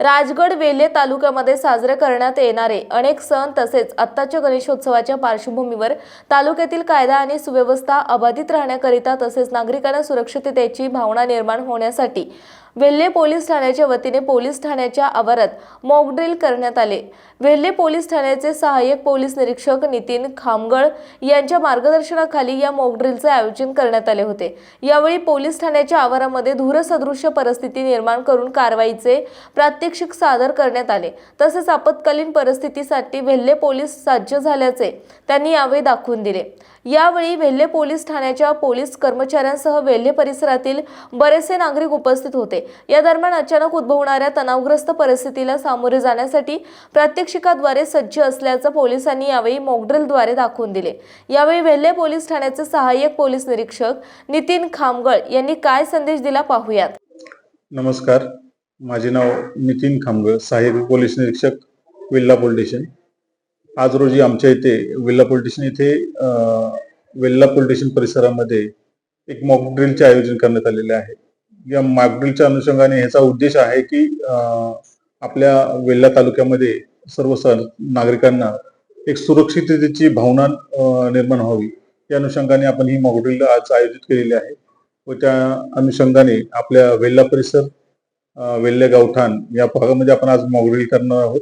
राजगड वेल्हे तालुक्यामध्ये साजरे करण्यात येणारे अनेक सण तसेच आत्ताच्या गणेशोत्सवाच्या पार्श्वभूमीवर तालुक्यातील कायदा आणि सुव्यवस्था अबाधित राहण्याकरिता तसेच नागरिकांना सुरक्षिततेची भावना निर्माण होण्यासाठी वेल्हे पोलीस ठाण्याच्या वतीने पोलीस ठाण्याच्या आवारात मॉकड्रिल करण्यात आले. वेल्हे पोलीस ठाण्याचे सहाय्यक पोलीस निरीक्षक नितीन खामगळ यांच्या मार्गदर्शनाखाली या मॉकड्रिलचे आयोजन करण्यात आले होते. यावेळी पोलीस ठाण्याच्या आवारामध्ये धूरसदृश्य परिस्थिती निर्माण करून कारवाईचे प्रात्यक्षिक सादर करण्यात आले. तसेच आपत्कालीन परिस्थितीसाठी वेल्हे पोलीस सज्ज झाल्याचे त्यांनी यावेळी दाखवून दिले. यावेळी वेल्हे पोलीस ठाण्याच्या पोलीस कर्मचाऱ्यांसह वेल्हे परिसरातील बरेचसे नागरिक उपस्थित होते. या दरम्यान अचानक उद्भवणाऱ्या तणावग्रस्त परिस्थितीला सामोरे जाण्यासाठी प्रात्यक्षिकाद्वारे सज्ज असल्याचं पोलिसांनी यावेळी मॉकड्रिलद्वारे दाखवून दिले. यावेळी वेल्हे पोलीस ठाण्याचे सहाय्यक पोलीस निरीक्षक नितीन खामगळ यांनी काय संदेश दिला पाहूयात. नमस्कार. माझे नाव नितीन खामगळ सहाय्यक पोलीस निरीक्षक विल्ला पोलीस स्टेशन. आज रोजी आमच्या इथे विल्ला पोलीस स्टेशन इथे वेल्ला पोलीस स्टेशन परिसरामध्ये एक मॉक ड्रिलचे आयोजन करण्यात आलेले आहे. या मॉक अनुषंगाने ह्याचा उद्देश आहे की आपल्या वेल्ला तालुक्यामध्ये सर्व स- नागरिकांना एक सुरक्षिततेची भावना निर्माण व्हावी. या अनुषंगाने आपण ही मॉकड्रिल आज आयोजित केलेली आहे व त्या अनुषंगाने आपल्या वेल्ला परिसर वेल्ले गावठाण या भागामध्ये आपण आज मॉकड्रिल करणार आहोत.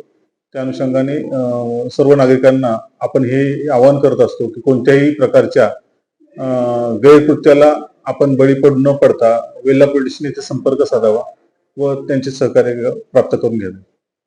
त्या अनुषंगाने सर्व नागरिकांना आपण हे आवाहन करत असतो की कोणत्याही प्रकारच्या गैरकृत्याला आपण बळी पडू न पडता वेल्ला पोलीस स्टेशन संपर्क साधावा व त्यांचे सहकार्य प्राप्त करून घ्यावे.